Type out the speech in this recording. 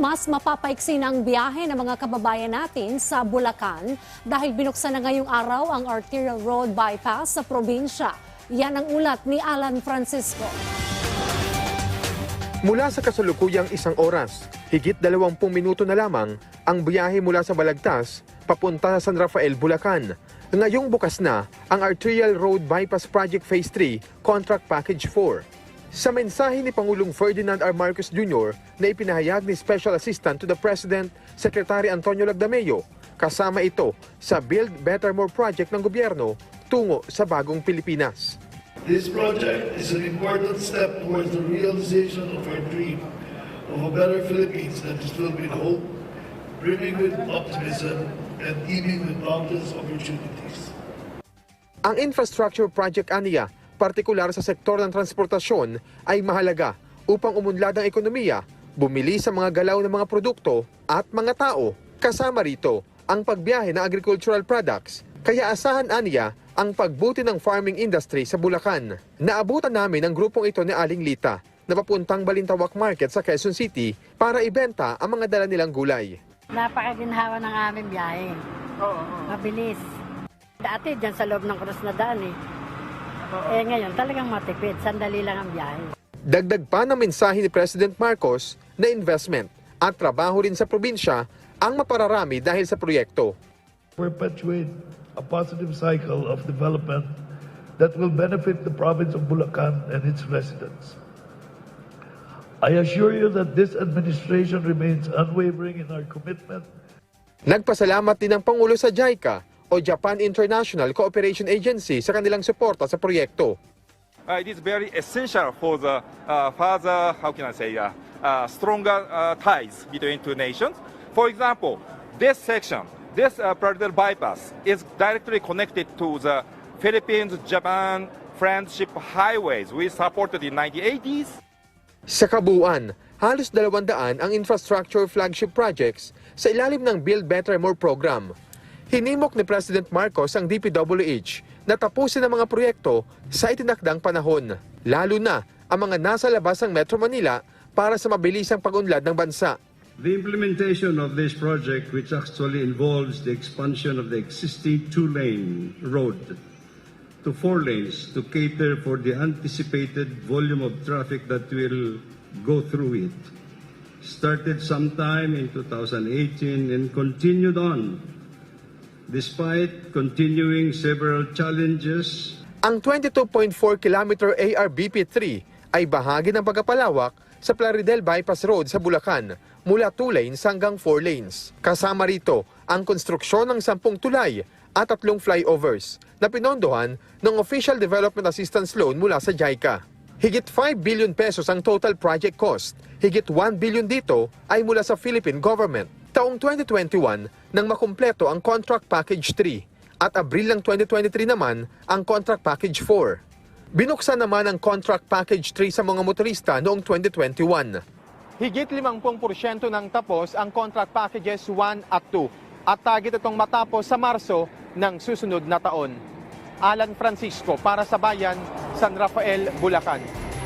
Mas mapapaiksi na ang biyahe ng mga kababayan natin sa Bulacan dahil binuksan na ngayong araw ang arterial road bypass sa probinsya. Yan ang ulat ni Alan Francisco. Mula sa kasalukuyang isang oras, higit 20 minuto na lamang ang biyahe mula sa Balagtas papunta sa San Rafael, Bulacan. Ngayong bukas na ang Arterial Road Bypass Project Phase 3 Contract Package 4. Sa mensahe ni Pangulong Ferdinand R. Marcos Jr. na ipinahayag ni Special Assistant to the President, Secretary Antonio Lagdameo, kasama ito sa Build Better More project ng gobyerno tungo sa bagong Pilipinas. This project is an important step towards the realization of our dream of a better Philippines that is filled with hope, brimming with optimism, and teeming with boundless opportunities. Ang infrastructure project aniya, partikular sa sektor ng transportasyon, ay mahalaga upang umunlad ang ekonomiya, bumili sa mga galaw ng mga produkto at mga tao. Kasama rito ang pagbiyahe ng agricultural products. Kaya asahan aniya ang pagbuti ng farming industry sa Bulacan. Naabutan namin ang grupong ito ni Aling Lita na papuntang Balintawak Market sa Quezon City para ibenta ang mga dala nilang gulay. Napakaginhawa ng aming biyahe. Mabilis. Dati dyan sa loob ng krus na daan eh. Eh ngayon talagang matipid. Sandali lang ang biyahe. Dagdag pa ng mensahe ni President Marcos na investment at trabaho rin sa probinsya ang mapararami dahil sa proyekto. Perpetuate a positive cycle of development that will benefit the province of Bulacan and its residents. I assure you that this administration remains unwavering in our commitment Nagpasalamat din ang Pangulo sa JICA o Japan International Cooperation Agency sa kanilang suporta sa proyekto. uh, it is very essential for the uh, further, how can I say, uh, uh, stronger uh, ties between two nations. For example, this section, this uh, parallel bypass is directly connected to the Philippines-Japan friendship highways we supported in 1980s. Sa kabuuan, halos 200 ang infrastructure flagship projects sa ilalim ng Build Better More program. Hinimok ni President Marcos ang DPWH na tapusin ang mga proyekto sa itinakdang panahon, lalo na ang mga nasa labas ng Metro Manila para sa mabilisang pag-unlad ng bansa. The implementation of this project, which actually involves the expansion of the existing two-lane road to four lanes to cater for the anticipated volume of traffic that will go through it, started sometime in 2018 and continued on despite continuing several challenges Ang 22.4 km ARBP3 ay bahagi ng pagkapalawak sa Plaridel Bypass Road sa Bulacan mula 2 lanes hanggang 4 lanes. Kasama rito ang konstruksyon ng 10 tulay at tatlong flyovers na pinondohan ng Official Development Assistance Loan mula sa JICA. Higit 5 billion pesos ang total project cost. Higit 1 billion dito ay mula sa Philippine government. Taong 2021 nang makumpleto ang Contract Package 3 at Abril ng 2023 naman ang Contract Package 4. Binuksan naman ang Contract Package 3 sa mga motorista noong 2021. Higit 50% ng tapos ang Contract Packages 1 at 2 at target itong matapos sa Marso ng susunod na taon. Alan Francisco para sa Bayan, San Rafael, Bulacan.